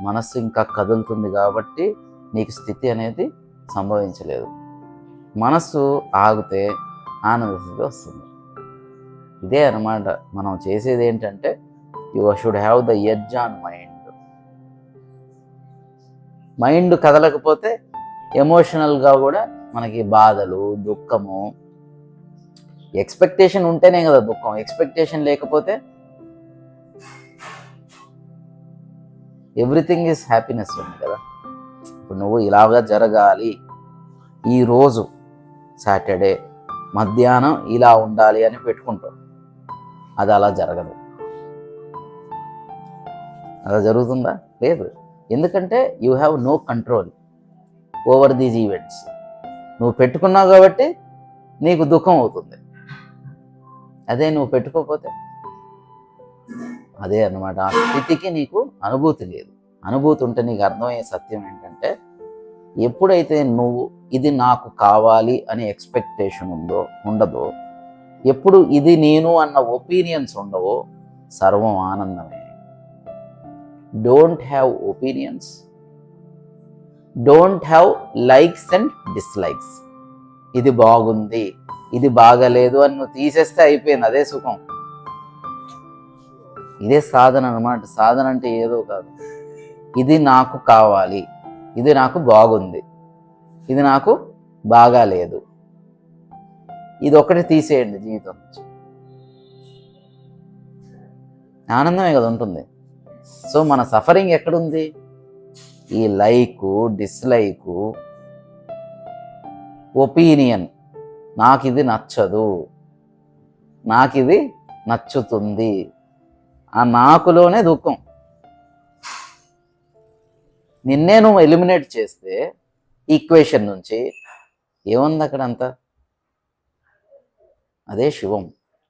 మనస్సు ఇంకా కదులుతుంది కాబట్టి నీకు స్థితి అనేది సంభవించలేదు. మనస్సు ఆగితే ఆనందస్థితి వస్తుంది. ఇదే అన్నమాట మనం చేసేది ఏంటంటే you should have the edge on mind mind కదలకపోతే ఎమోషనల్గా కూడా మనకి బాధలు దుఃఖము ఎక్స్పెక్టేషన్ ఉంటేనే కదా దుఃఖం. ఎక్స్పెక్టేషన్ లేకపోతే ఎవ్రీథింగ్ ఈజ్ హ్యాపీనెస్ ఉంది కదా. ఇప్పుడు నువ్వు ఇలాగా జరగాలి. ఈరోజు సాటర్డే మధ్యాహ్నం ఇలా ఉండాలి అని పెట్టుకుంటావు. అది అలా జరగదు. అలా జరుగుతుందా? లేదు. ఎందుకంటే you have no control over these events నువ్వు పెట్టుకున్నావు కాబట్టి నీకు దుఃఖం అవుతుంది. అదే నువ్వు పెట్టుకోకపోతే. అదే అన్నమాట. ఆ స్థితికి నీకు అనుభూతి లేదు. అనుభూతి ఉంటే నీకు అర్థమయ్యే సత్యం ఏంటంటే ఎప్పుడైతే నువ్వు ఇది నాకు కావాలి అని ఎక్స్పెక్టేషన్ ఉందో ఉండదో ఎప్పుడు ఇది నేను అన్న ఒపీనియన్స్ ఉండవో సర్వం ఆనందమే. Don't have opinions don't have likes and dislikes ఇది బాగుంది. ఇది బాగలేదు అని నువ్వు తీసేస్తే అయిపోయింది. అదే సుఖం. ఇదే సాధన అనమాట సాధన అంటే ఏదో కాదు. ఇది నాకు కావాలి. ఇది నాకు బాగుంది. ఇది నాకు బాగా లేదు. ఇది ఒకటి తీసేయండి జీవితం నుంచి. ఆనందమే కదా ఉంటుంది. సో మన సఫరింగ్ ఎక్కడుంది? ఈ లైకు డిస్లైకు ఒపీనియన్. నాకు ఇది నచ్చదు. నాకు ఇది నచ్చుతుంది. ఆ నాకులోనే దుఃఖం. నిన్నే నువ్వు ఎలిమినేట్ చేస్తే ఈక్వేషన్ నుంచి ఏముంది అక్కడ అంతా అదే శివం.